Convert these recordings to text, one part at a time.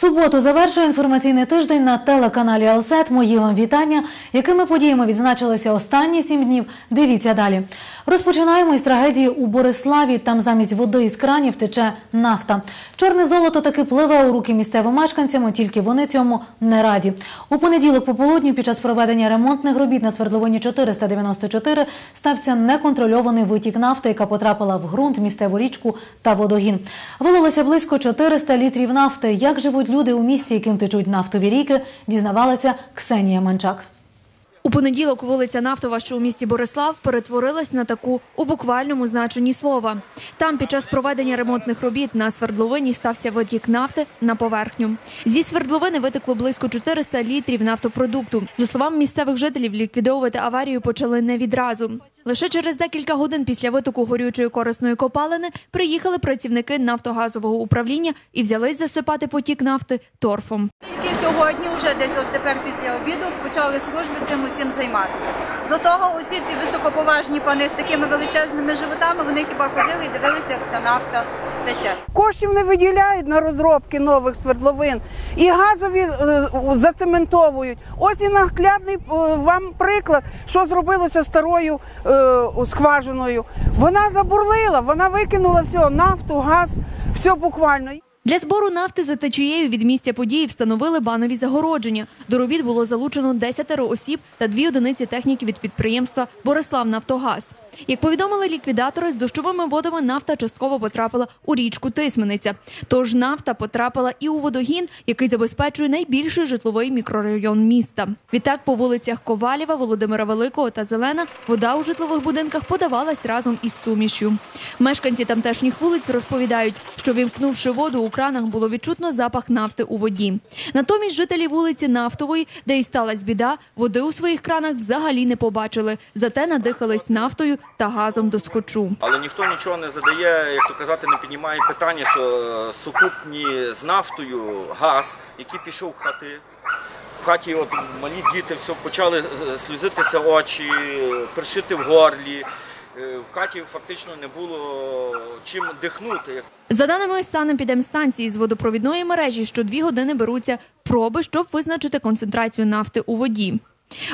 Суботу завершує інформаційний тиждень на телеканалі Алсет. Мої вам вітання. Якими подіями відзначилися останні сім днів? Дивіться далі. Розпочинаємо із трагедії у Бориславі. Там замість води із кранів тече нафта. Чорне золото таки пливе у руки місцевим мешканцям, тільки вони цьому не раді. У понеділок пополудні під час проведення ремонтних робіт на свердловині 494 стався неконтрольований витік нафти, яка потрапила в ґрунт, місцеву річку та водогін. Вилилося близько 400 літрів нафти. Як живуть люди у місті, яким течуть нафтові ріки, дізнавалася Ксенія Манчак. У понеділок вулиця Нафтова, що у місті Борислав, перетворилась на таку у буквальному значенні слова. Там під час проведення ремонтних робіт на свердловині стався витік нафти на поверхню. Зі свердловини витекло близько 400 літрів нафтопродукту. За словами місцевих жителів, ліквідовувати аварію почали не відразу. Лише через декілька годин після витоку горючої корисної копалини приїхали працівники нафтогазового управління і взялись засипати потік нафти торфом. Сьогодні, вже десь от тепер після обіду, почали служби цим усім займатися. До того усі ці високоповажні пани з такими величезними животами, вони хіба ходили і дивилися, як ця нафта тече. Коштів не виділяють на розробки нових свердловин і газові е, зацементовують. Ось і наглядний е, вам приклад, що зробилося старою е, скважиною. Вона забурлила, вона викинула все, нафту, газ, все буквально. Для збору нафти за течією від місця події встановили банові загородження. До робіт було залучено 10 осіб та дві одиниці техніки від підприємства Борислав Нафтогаз. Як повідомили ліквідатори, з дощовими водами нафта частково потрапила у річку Тисмениця. Тож нафта потрапила і у водогін, який забезпечує найбільший житловий мікрорайон міста. Відтак по вулицях Ковалєва, Володимира Великого та Зелена вода у житлових будинках подавалась разом із сумішю. Мешканці тамтешніх вулиць розповідають, що вімкнувши воду у кранах, було відчутно запах нафти у воді. Натомість жителі вулиці Нафтової, де й сталася біда, води у своїх кранах взагалі не побачили. Зате надихались нафтою та газом до скочу. Але ніхто нічого не задає, як то казати, не піднімає питання, що е, сукупні з нафтою газ, який пішов в хати. В хаті от малі діти все почали е, сльозитися очі, першити в горлі. Е, В хаті фактично не було чим дихнути. За даними санепідемстанції з водопровідної мережі, що дві години беруться проби, щоб визначити концентрацію нафти у воді.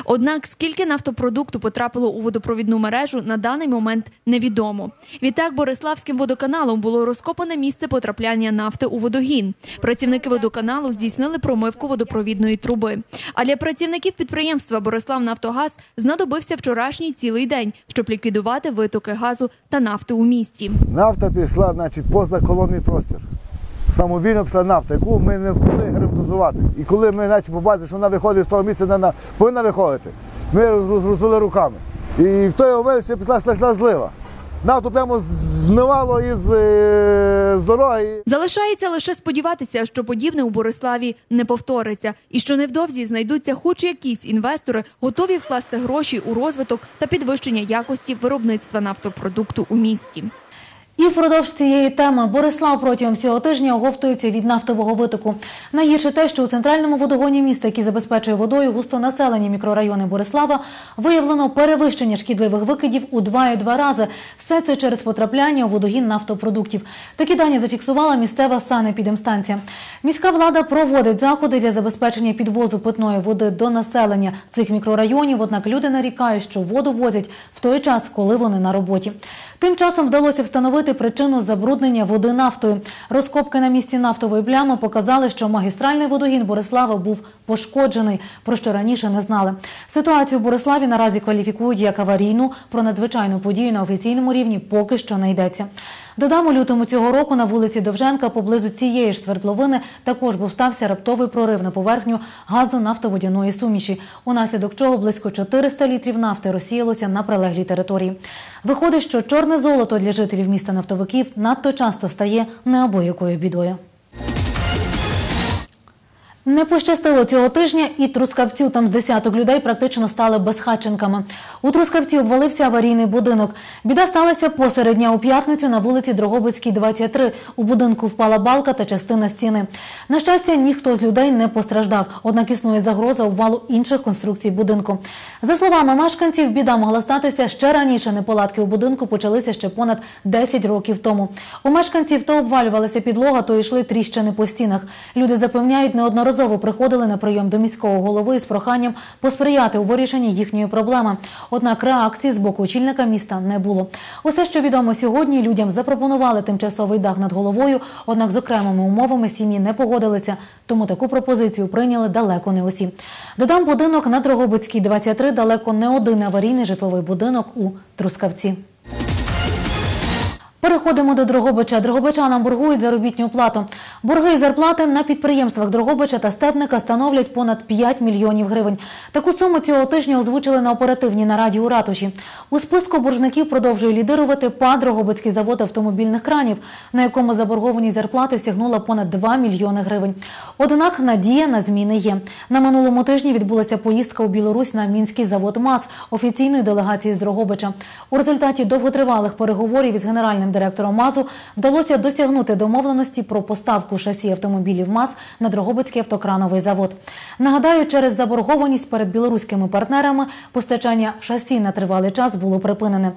Однак скільки нафтопродукту потрапило у водопровідну мережу на даний момент невідомо. Відтак Бориславським водоканалом було розкопане місце потрапляння нафти у водогін. Працівники водоканалу здійснили промивку водопровідної труби. А для працівників підприємства Борислав Нафтогаз знадобився вчорашній цілий день, щоб ліквідувати витоки газу та нафти у місті. Нафта пішла, значить, поза колонний простір. Самовільно пішла нафта, яку ми не змогли герметизувати. І коли ми значить, побачили, що вона виходить з того місця, де вона повинна виходити, ми роз- розвели руками. І в той момент ще пішла страшна злива. Нафту прямо змивало із е, з дороги. Залишається лише сподіватися, що подібне у Бориславі не повториться, і що невдовзі знайдуться хоч якісь інвестори, готові вкласти гроші у розвиток та підвищення якості виробництва нафтопродукту у місті. І впродовж цієї теми Борислав протягом цього тижня оговтується від нафтового витоку. Найгірше те, що у центральному водогоні міста, який забезпечує водою густонаселені мікрорайони Борислава, виявлено перевищення шкідливих викидів у 2,2 рази. Все це через потрапляння у водогін нафтопродуктів. Такі дані зафіксувала місцева санепідемстанція. Міська влада проводить заходи для забезпечення підвозу питної води до населення цих мікрорайонів. Однак люди нарікають, що воду возять в той час, коли вони на роботі. Тим часом вдалося встановити причину забруднення води нафтою. Розкопки на місці нафтової плями показали, що магістральний водогін Борислава був пошкоджений, про що раніше не знали. Ситуацію в Бориславі наразі кваліфікують як аварійну. Про надзвичайну подію на офіційному рівні поки що не йдеться. Додам, у лютому цього року на вулиці Довженка поблизу цієї ж свердловини також був стався раптовий прорив на поверхню газу нафтоводяної суміші, унаслідок чого близько 400 літрів нафти розсіялося на прилеглій території. Виходить, що чорне золото для жителів міста нафтовиків надто часто стає неабиякою бідою. Не пощастило цього тижня і Трускавцю. Там з десяток людей практично стали безхатченками. У Трускавці обвалився аварійний будинок. Біда сталася посеред дня у п'ятницю на вулиці Дрогобицькій, 23. У будинку впала балка та частина стіни. На щастя, ніхто з людей не постраждав, однак існує загроза обвалу інших конструкцій будинку. За словами мешканців, біда могла статися ще раніше. Неполадки у будинку почалися ще понад 10 років тому. У мешканців то обвалювалася підлога, то йшли тріщини по стінах. Люди запевняють, неодноразово приходили на прийом до міського голови з проханням посприяти у вирішенні їхньої проблеми. Однак реакції з боку очільника міста не було. Усе, що відомо сьогодні, людям запропонували тимчасовий дах над головою, однак з окремими умовами сім'ї не погодилися, тому таку пропозицію прийняли далеко не усі. Додам будинок на Дрогобицькій, 23, далеко не один аварійний житловий будинок у Трускавці. Переходимо до Дрогобича. Дрогобичанам боргують заробітну плату. Борги і зарплати на підприємствах Дрогобича та Степника становлять понад 5 мільйонів гривень. Таку суму цього тижня озвучили на оперативній нараді у ратуші. У списку боржників продовжує лідирувати ПА Дрогобицький завод автомобільних кранів, на якому заборгованість зарплати сягнула понад 2 мільйони гривень. Однак надія на зміни є. На минулому тижні відбулася поїздка у Білорусь на мінський завод МАЗ офіційної делегації з Дрогобича. У результаті довготривалих переговорів із генеральним директором МАЗу вдалося досягнути домовленості про поставку шасі автомобілів МАЗ на Дрогобицький автокрановий завод. Нагадаю, через заборгованість перед білоруськими партнерами постачання шасі на тривалий час було припинене.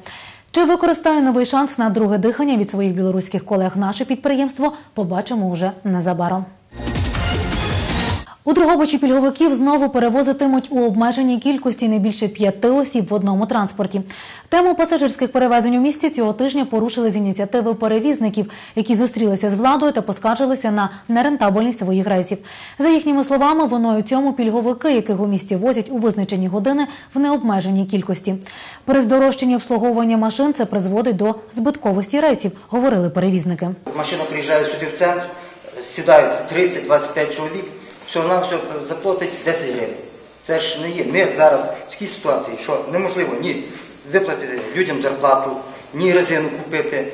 Чи використає новий шанс на друге дихання від своїх білоруських колег наше підприємство? Побачимо уже незабаром. У Дрогобичі пільговиків знову перевозитимуть у обмеженій кількості не більше п'яти осіб в одному транспорті. Тему пасажирських перевезень у місті цього тижня порушили з ініціативи перевізників, які зустрілися з владою та поскаржилися на нерентабельність своїх рейсів. За їхніми словами, виною цьому пільговики, яких у місті возять у визначені години в необмеженій кількості. При здорожчанні обслуговування машин це призводить до збитковості рейсів, говорили перевізники. Машина приїжджає сюди в центр, сідають 30-25 чоловік, всього на все заплатить 10 гривень. Це ж не є. Ми зараз в такій ситуації, що неможливо ні виплатити людям зарплату, ні резину купити.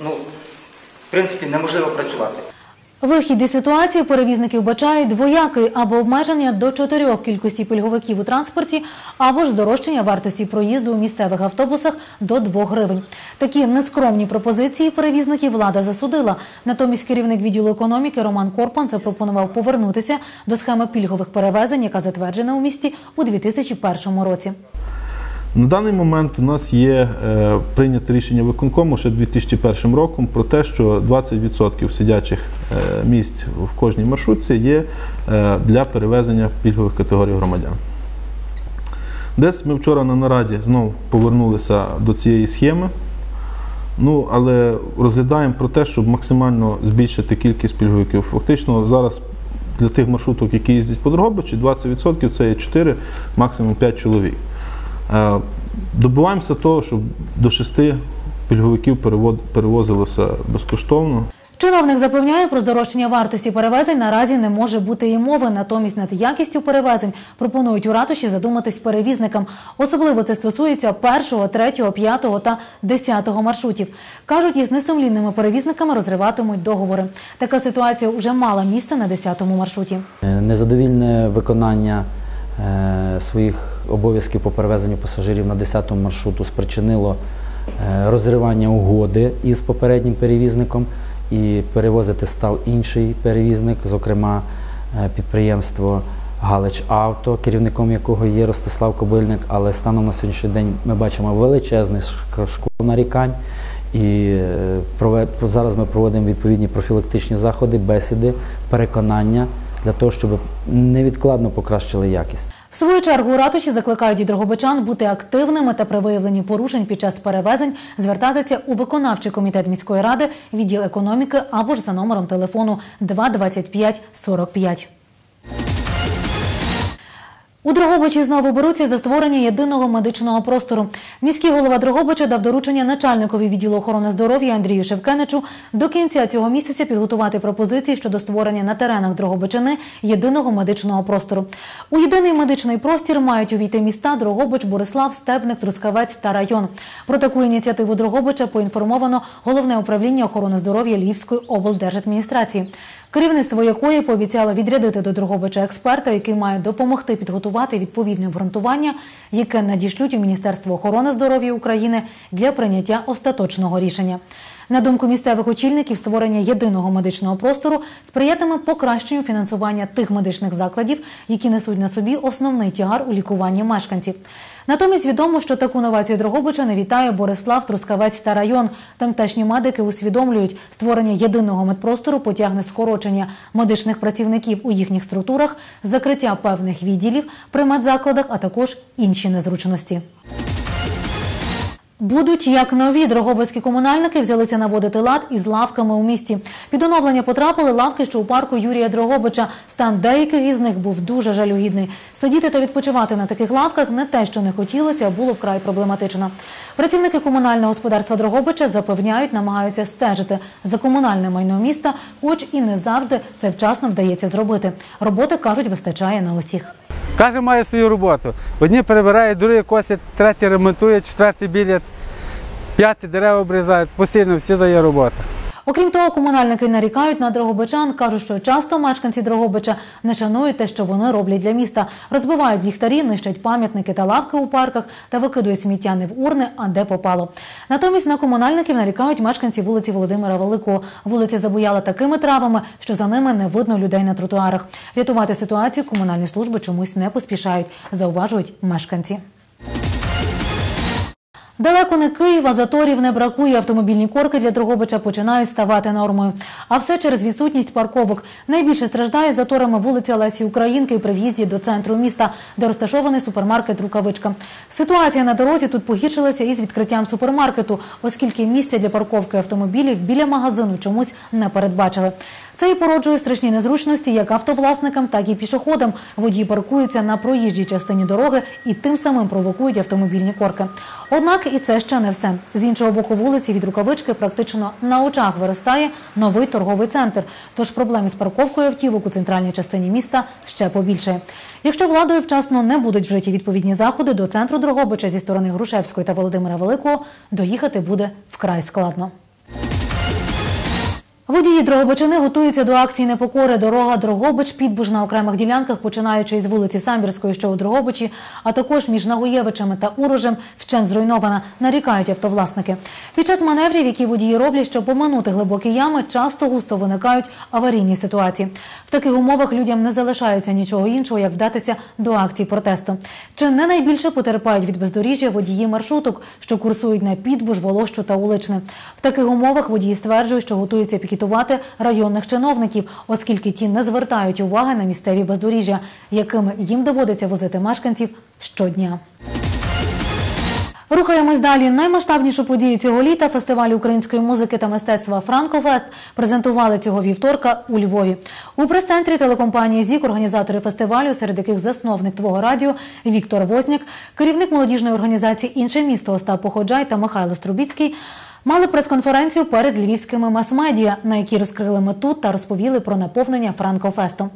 Ну, в принципі, неможливо працювати. Вихід із ситуації перевізники вбачають двоякий або обмеження до чотирьох кількості пільговиків у транспорті, або ж здорожчання вартості проїзду у місцевих автобусах до 2 гривень. Такі нескромні пропозиції перевізників влада засудила. Натомість керівник відділу економіки Роман Корпан запропонував повернутися до схеми пільгових перевезень, яка затверджена у місті у 2001 році. На даний момент у нас є е, прийнято рішення виконкому ще 2001 роком про те, що 20% сидячих е, місць в кожній маршрутці є е, для перевезення пільгових категорій громадян. Десь ми вчора на нараді знову повернулися до цієї схеми. Ну, але розглядаємо про те, щоб максимально збільшити кількість пільговиків. Фактично зараз для тих маршруток, які їздять по Дрогобичі, 20% це є 4, максимум 5 чоловік. Е, Добиваємося того, щоб до 6 пільговиків перевод- перевозилося безкоштовно. Чиновник запевняє, про здорожчання вартості перевезень наразі не може бути і мови. Натомість над якістю перевезень пропонують у ратуші задуматись перевізникам. Особливо це стосується першого, третього, п'ятого та десятого маршрутів. Кажуть, із несумлінними перевізниками розриватимуть договори. Така ситуація вже мала місце на десятому маршруті. Е, Незадовільне виконання е, своїх обов'язків по перевезенню пасажирів на 10-му маршруту спричинило е, розривання угоди із попереднім перевізником і перевозити став інший перевізник, зокрема е, підприємство Галич Авто, керівником якого є Ростислав Кобильник, але станом на сьогоднішній день ми бачимо величезний шк- школ нарікань. І е, зараз ми проводимо відповідні профілактичні заходи, бесіди, переконання для того, щоб невідкладно покращили якість. В свою чергу ратуші закликають дрогобичан бути активними та при виявленні порушень під час перевезень звертатися у виконавчий комітет міської ради, відділ економіки або ж за номером телефону 225 45. У Дрогобичі знову беруться за створення єдиного медичного простору. Міський голова Дрогобича дав доручення начальникові відділу охорони здоров'я Андрію Шевкеничу до кінця цього місяця підготувати пропозиції щодо створення на теренах Дрогобичини єдиного медичного простору. У єдиний медичний простір мають увійти міста Дрогобич, Борислав, Степник, Трускавець та район. Про таку ініціативу Дрогобича поінформовано головне управління охорони здоров'я Львівської облдержадміністрації. Керівництво якої пообіцяло відрядити до Дрогобича експерта, який має допомогти підготувати відповідне обґрунтування, яке надішлють у Міністерство охорони здоров'я України для прийняття остаточного рішення. На думку місцевих очільників, створення єдиного медичного простору сприятиме покращенню фінансування тих медичних закладів, які несуть на собі основний тягар у лікуванні мешканців. Натомість відомо, що таку новацію Дрогобича не вітає Борислав, Трускавець та район. Тамтешні медики усвідомлюють, створення єдиного медпростору потягне скорочення медичних працівників у їхніх структурах, закриття певних відділів при медзакладах, а також інші незручності. Будуть як нові дрогобицькі комунальники взялися наводити лад із лавками у місті. Під оновлення потрапили лавки, що у парку Юрія Дрогобича. Стан деяких із них був дуже жалюгідний. Сидіти та відпочивати на таких лавках не те, що не хотілося, було вкрай проблематично. Працівники комунального господарства Дрогобича запевняють, намагаються стежити за комунальне майно міста, хоч і не завжди це вчасно вдається зробити. Роботи кажуть, вистачає на усіх. Кожен має свою роботу. Одні перебирають, другі косять, треті ремонтують, четверті білять, п'яті дерева обрізають. Постійно всі дає робота. Окрім того, комунальники нарікають на Дрогобичан, кажуть, що часто мешканці Дрогобича не шанують те, що вони роблять для міста. Розбивають ліхтарі, нищать пам'ятники та лавки у парках та викидують сміття не в урни, а де попало. Натомість на комунальників нарікають мешканці вулиці Володимира Великого. Вулиця забуяла такими травами, що за ними не видно людей на тротуарах. Рятувати ситуацію комунальні служби чомусь не поспішають, зауважують мешканці. Далеко не Київ, а заторів не бракує. Автомобільні корки для Дрогобича починають ставати нормою. А все через відсутність парковок. Найбільше страждає заторами вулиця Лесі Українки при в'їзді до центру міста, де розташований супермаркет Рукавичка. Ситуація на дорозі тут погіршилася із відкриттям супермаркету, оскільки місця для парковки автомобілів біля магазину чомусь не передбачили. Це і породжує страшні незручності як автовласникам, так і пішоходам. Водії паркуються на проїжджій частині дороги і тим самим провокують автомобільні корки. Однак і це ще не все. З іншого боку вулиці від рукавички практично на очах виростає новий торговий центр. Тож проблем із парковкою автівок у центральній частині міста ще побільшає. Якщо владою вчасно не будуть вжиті відповідні заходи, до центру Дрогобича зі сторони Грушевської та Володимира Великого доїхати буде вкрай складно. Водії Дрогобичини готуються до акції непокори. Дорога Дрогобич-Підбуж на окремих ділянках, починаючи із вулиці Самбірської, що у Дрогобичі, а також між Нагоєвичами та Урожем, вщент зруйнована, нарікають автовласники. Під час маневрів, які водії роблять, щоб поминути глибокі ями, часто густо виникають аварійні ситуації. В таких умовах людям не залишається нічого іншого, як вдатися до акцій протесту. Чи не найбільше потерпають від бездоріжжя водії маршруток, що курсують на Підбуж, Волощу та Уличне. В таких умовах водії стверджують, що готуються пікетувати районних чиновників, оскільки ті не звертають уваги на місцеві бездоріжжя, якими їм доводиться возити мешканців щодня. Рухаємось далі. Наймасштабнішу подію цього літа фестиваль української музики та мистецтва Франкофест презентували цього вівторка у Львові. У прес-центрі телекомпанії ЗІК організатори фестивалю, серед яких засновник твого радіо Віктор Возняк, керівник молодіжної організації Інше місто Остап Походжай та Михайло Струбіцький. Мали прес-конференцію перед львівськими мас-медіа, на якій розкрили мету та розповіли про наповнення Франкофесту.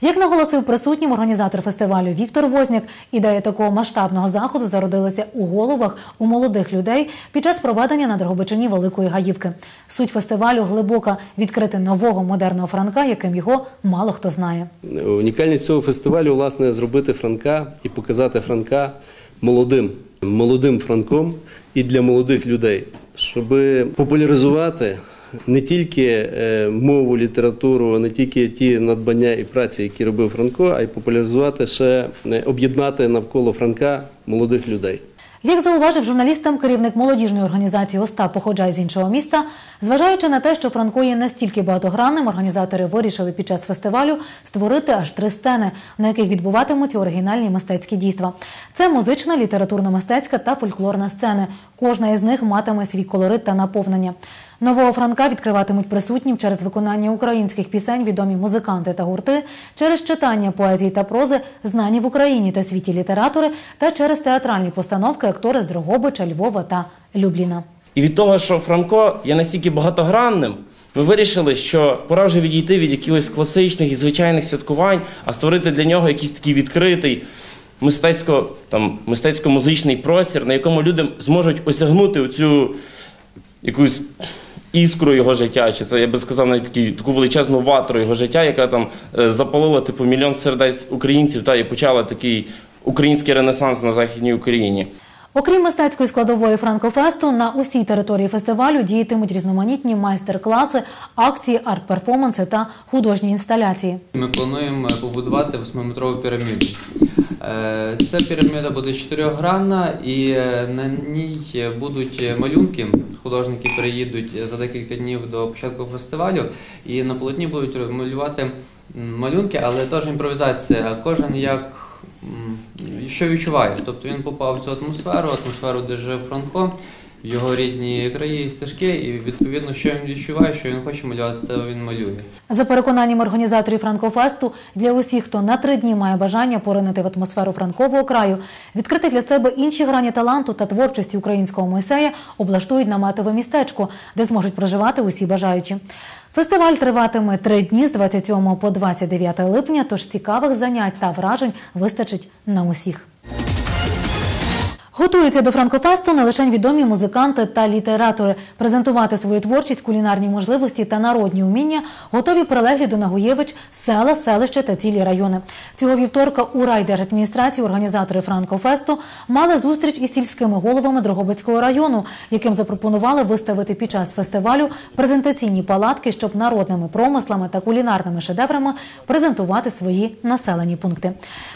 Як наголосив присутнім організатор фестивалю Віктор Возняк, ідея такого масштабного заходу зародилася у головах у молодих людей під час проведення на Дрогобичині Великої Гаївки. Суть фестивалю глибока відкрити нового модерного франка, яким його мало хто знає. Унікальність цього фестивалю, власне, зробити Франка і показати Франка молодим, молодим Франком і для молодих людей, щоб популяризувати не тільки е, мову, літературу, не тільки ті надбання і праці, які робив Франко, а й популяризувати ще е, об'єднати навколо Франка молодих людей. Як зауважив журналістам керівник молодіжної організації Остап походжай з іншого міста, зважаючи на те, що Франко є настільки багатогранним, організатори вирішили під час фестивалю створити аж три сцени, на яких відбуватимуться оригінальні мистецькі дійства. Це музична, літературно-мистецька та фольклорна сцени. Кожна із них матиме свій колорит та наповнення. Нового Франка відкриватимуть присутнім через виконання українських пісень відомі музиканти та гурти, через читання поезії та прози, знані в Україні та світі літератори, та через театральні постановки актори з Дрогобича, Львова та Любліна. І від того, що Франко є настільки багатогранним, ми вирішили, що пора вже відійти від якихось класичних і звичайних святкувань, а створити для нього якийсь такий відкритий мистецько, там, мистецько-музичний простір, на якому люди зможуть осягнути оцю якусь іскру його життя, чи це я би сказав навіть такі, таку величезну ватру його життя, яка там е, запалила типу мільйон сердець українців та і почала такий український ренесанс на західній Україні. Окрім мистецької складової Франкофесту, на усій території фестивалю діятимуть різноманітні майстер-класи, акції, арт-перформанси та художні інсталяції. Ми плануємо побудувати восьмиметрову піраміду. Е, Ця піраміда буде чотирьохгранна і е, на ній будуть малюнки. Художники приїдуть за декілька днів до початку фестивалю і на полотні будуть малювати малюнки, але теж імпровізація. Кожен як що відчуваєш? Тобто він попав в цю атмосферу, атмосферу, де жив Франко, його рідні краї і стежки, і відповідно, що він відчуває, що він хоче малювати, він малює. За переконанням організаторів Франкофесту, для усіх, хто на три дні має бажання поринити в атмосферу франкового краю, відкрити для себе інші грані таланту та творчості українського Мойсея, облаштують наметове містечко, де зможуть проживати усі бажаючі. Фестиваль триватиме три дні з 27 по 29 липня, тож цікавих занять та вражень вистачить на усіх. Готуються до Франкофесту не лише відомі музиканти та літератори. Презентувати свою творчість, кулінарні можливості та народні уміння готові прилеглі до Нагуєвич села, селища та цілі райони. Цього вівторка у райдержадміністрації організатори Франкофесту мали зустріч із сільськими головами Дрогобицького району, яким запропонували виставити під час фестивалю презентаційні палатки, щоб народними промислами та кулінарними шедеврами презентувати свої населені пункти.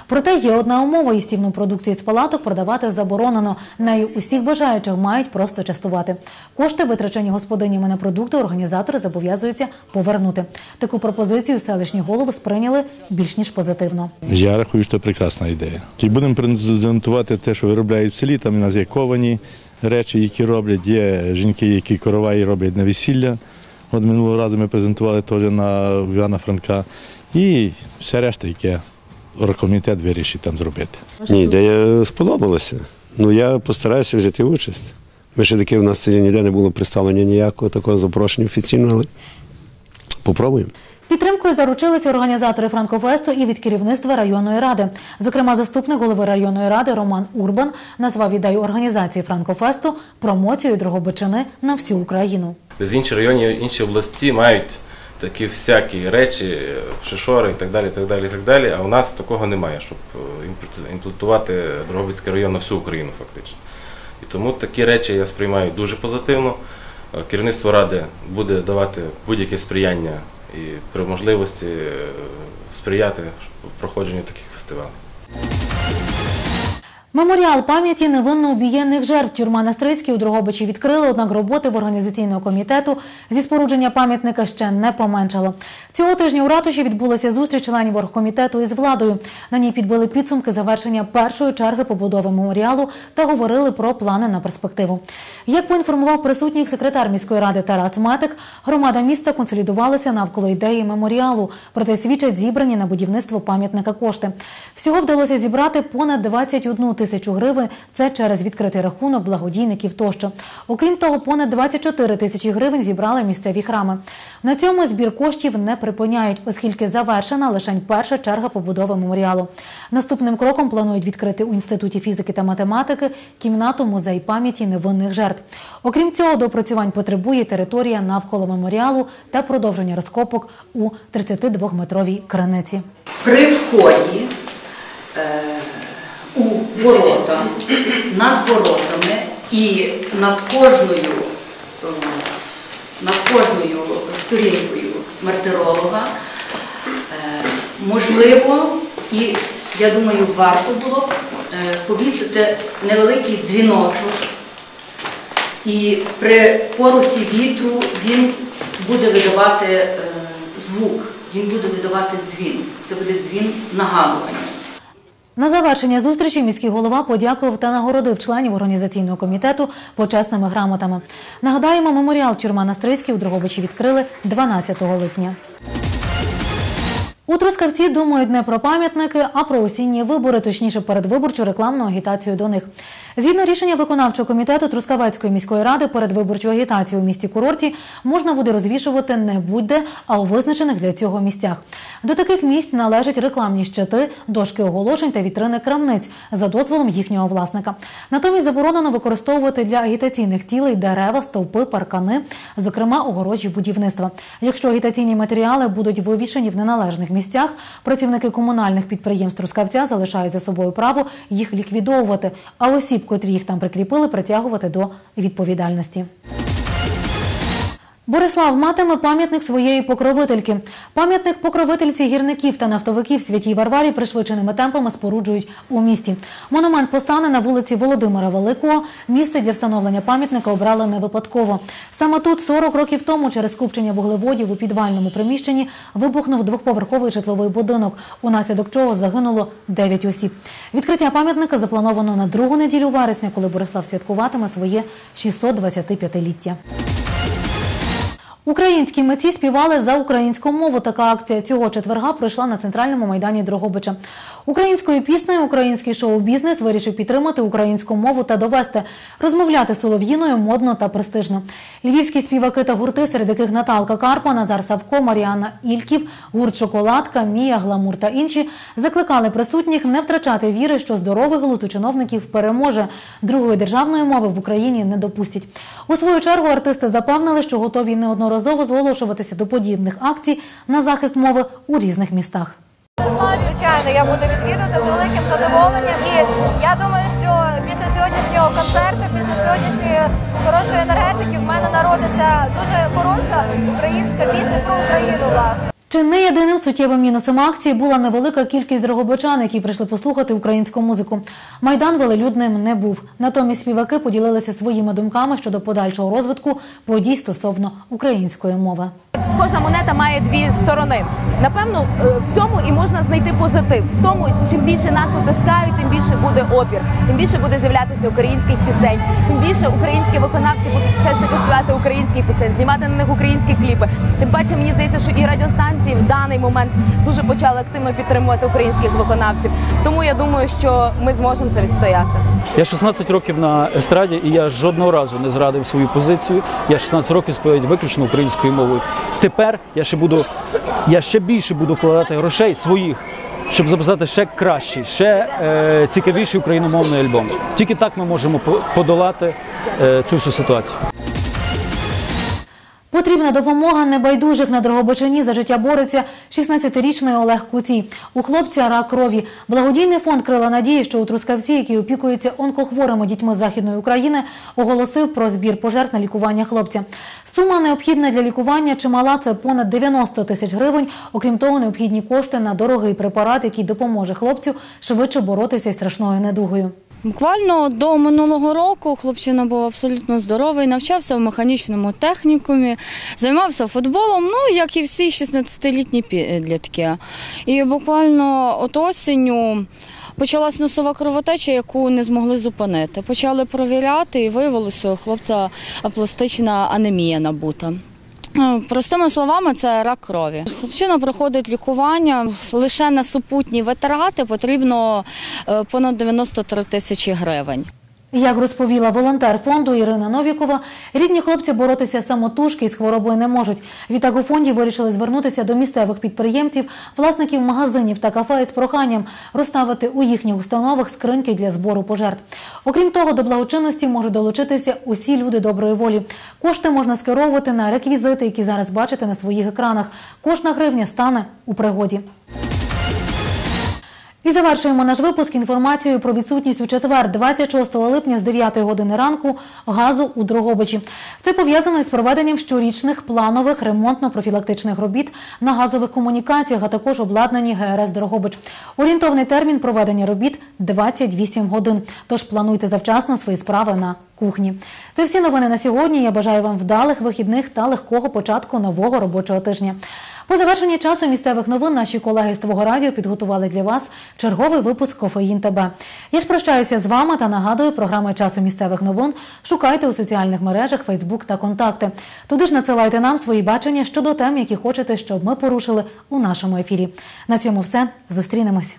Проте є одна умова: їстівну продукцію з палаток продавати заборонено. Нею усіх бажаючих мають просто частувати. Кошти, витрачені господинями на продукти, організатори зобов'язуються повернути. Таку пропозицію селищні голови сприйняли більш ніж позитивно. Я рахую, що це прекрасна ідея. І будемо презентувати те, що виробляють в селі. Там у нас є ковані речі, які роблять. Є жінки, які короваї роблять на весілля. От минулого разу ми презентували теж на Івана Франка. І все решта, яке оргкомітет вирішить там зробити. Ні, ідея сподобалася. Ну я постараюся взяти участь. Ми ще таки в нас ніде не було представлення ніякого такого запрошення офіційного, але попробуємо. Підтримкою заручилися організатори Франкофесту і від керівництва районної ради. Зокрема, заступник голови районної ради Роман Урбан назвав ідею організації Франкофесту промоцією Дрогобичини на всю Україну. З інші райони, інші області мають такі всякі речі, шишори і так далі, так далі, так далі. А у нас такого немає, щоб е, імплантувати Дрогобицький район на всю Україну фактично. І тому такі речі я сприймаю дуже позитивно. Е, Керівництво ради буде давати будь-яке сприяння і при можливості е, сприяти проходженню таких фестивалів. Меморіал пам'яті невинно обієнних жертв тюрма Настрийській у Дрогобичі відкрили, однак роботи в організаційного комітету зі спорудження пам'ятника ще не поменшало. Цього тижня у ратуші відбулася зустріч членів оргкомітету із владою. На ній підбили підсумки завершення першої черги побудови меморіалу та говорили про плани на перспективу. Як поінформував присутніх секретар міської ради Тарас Метик, громада міста консолідувалася навколо ідеї меморіалу. Проте свідчать зібрані на будівництво пам'ятника кошти. Всього вдалося зібрати понад 21 тисячу гривень. Це через відкритий рахунок благодійників тощо. Окрім того, понад 24 тисячі гривень зібрали місцеві храми. На цьому збір коштів не припиняють, оскільки завершена лише перша черга побудови меморіалу. Наступним кроком планують відкрити у інституті фізики та математики кімнату музей пам'яті невинних жертв. Окрім цього, допрацювань потребує територія навколо меморіалу та продовження розкопок у 32-метровій криниці. при вході е, ворота, над воротами і над кожною, е, над кожною сторінкою мартиролога е, можливо і я думаю, варто було е, повісити невеликий дзвіночок. І при порусі вітру він буде видавати е, звук, він буде видавати дзвін. Це буде дзвін нагадування. На завершення зустрічі міський голова подякував та нагородив членів організаційного комітету почесними грамотами. Нагадаємо, меморіал тюрма Настрийський у Дрогобичі відкрили 12 липня. У Трускавці думають не про пам'ятники, а про осінні вибори, точніше передвиборчу рекламну агітацію до них. Згідно рішення виконавчого комітету Трускавецької міської ради, передвиборчу агітацію у місті курорті можна буде розвішувати не будь-де, а у визначених для цього місцях. До таких місць належать рекламні щити, дошки оголошень та вітрини крамниць за дозволом їхнього власника. Натомість заборонено використовувати для агітаційних цілей дерева, стовпи, паркани, зокрема огорожі будівництва. Якщо агітаційні матеріали будуть вивішені в неналежних місцях, працівники комунальних підприємств Трускавця залишають за собою право їх ліквідовувати, а осіб, котрі їх там прикріпили, притягувати до відповідальності. Борислав матиме пам'ятник своєї покровительки. Пам'ятник покровительці гірників та нафтовиків святій Варварі пришвидшеними темпами споруджують у місті. Монумент постане на вулиці Володимира Великого. Місце для встановлення пам'ятника обрали не випадково. Саме тут 40 років тому через скупчення вуглеводів у підвальному приміщенні вибухнув двохповерховий житловий будинок, унаслідок чого загинуло 9 осіб. Відкриття пам'ятника заплановано на другу неділю вересня, коли Борислав святкуватиме своє 625-ліття. Українські митці співали за українську мову. Така акція цього четверга пройшла на центральному майдані Дрогобича. Українською піснею український шоу-бізнес вирішив підтримати українську мову та довести розмовляти солов'їною модно та престижно. Львівські співаки та гурти, серед яких Наталка Карпа, Назар Савко, Маріана Ільків, гурт Шоколадка, Мія, Гламур та інші закликали присутніх не втрачати віри, що здоровий глузд у чиновників переможе. Другої державної мови в Україні не допустять. У свою чергу артисти запевнили, що готові неодноразово зголошуватися до подібних акцій на захист мови у різних містах. Звичайно, я буду відвідувати з великим задоволенням. І я думаю, що після сьогоднішнього концерту, після сьогоднішньої хорошої енергетики, в мене народиться дуже хороша українська пісня про Україну, власне. Чи не єдиним суттєвим мінусом акції була невелика кількість дрогобичан, які прийшли послухати українську музику. Майдан велелюдним не був. Натомість співаки поділилися своїми думками щодо подальшого розвитку подій стосовно української мови. Кожна монета має дві сторони. Напевно, е, в цьому і можна знайти позитив. В тому, чим більше нас утискають, тим більше буде опір, тим більше буде з'являтися українських пісень, тим більше українські виконавці будуть все ж таки співати українські пісень, знімати на них українські кліпи. Тим паче, мені здається, що і радіостанції в даний момент дуже почали активно підтримувати українських виконавців. Тому я думаю, що ми зможемо це відстояти. Я 16 років на естраді, і я жодного разу не зрадив свою позицію. Я 16 років співаю виключно українською мовою. Тепер я ще буду, я ще більше буду вкладати грошей своїх, щоб записати ще кращий, ще е, цікавіший україномовний альбом. Тільки так ми можемо по- подолати е, цю всю ситуацію. Потрібна допомога небайдужих на Дрогобичині за життя бореться 16-річний Олег Куцій. У хлопця рак крові. Благодійний фонд Крила надії, що у Трускавці, який опікується онкохворими дітьми Західної України, оголосив про збір пожертв на лікування хлопця. Сума необхідна для лікування чимала це понад 90 тисяч гривень. Окрім того, необхідні кошти на дорогий препарат, який допоможе хлопцю швидше боротися із страшною недугою. Буквально до минулого року хлопчина був абсолютно здоровий, навчався в механічному технікумі, займався футболом, ну як і всі 16-літні підлітки. І буквально от осінню почалась носова кровотеча, яку не змогли зупинити. Почали провіряти і виявилося, у хлопця апластична анемія набута. Е, Простими словами, це рак крові. Хлопчина проходить лікування лише на супутні витрати потрібно е, понад 93 тисячі гривень. Як розповіла волонтер фонду Ірина Новікова, рідні хлопці боротися самотужки із хворобою не можуть. Відтак у фонді вирішили звернутися до місцевих підприємців, власників магазинів та кафе із проханням розставити у їхніх установах скриньки для збору пожертв. Окрім того, до благочинності можуть долучитися усі люди доброї волі. Кошти можна скеровувати на реквізити, які зараз бачите на своїх екранах. Кожна гривня стане у пригоді. І завершуємо наш випуск інформацією про відсутність у четвер, 26 липня з 9 години ранку газу у Дрогобичі. Це пов'язано із проведенням щорічних планових ремонтно-профілактичних робіт на газових комунікаціях, а також обладнанні ГРС Дрогобич. Орієнтовний термін проведення робіт 28 годин. Тож плануйте завчасно свої справи на кухні. Це всі новини на сьогодні. Я бажаю вам вдалих вихідних та легкого початку нового робочого тижня. По завершенні часу місцевих новин наші колеги з Твого радіо підготували для вас черговий випуск Кофеїн ТБ. Я ж прощаюся з вами та нагадую, програми часу місцевих новин шукайте у соціальних мережах Фейсбук та Контакти. Туди ж надсилайте нам свої бачення щодо тем, які хочете, щоб ми порушили у нашому ефірі. На цьому все. Зустрінемось.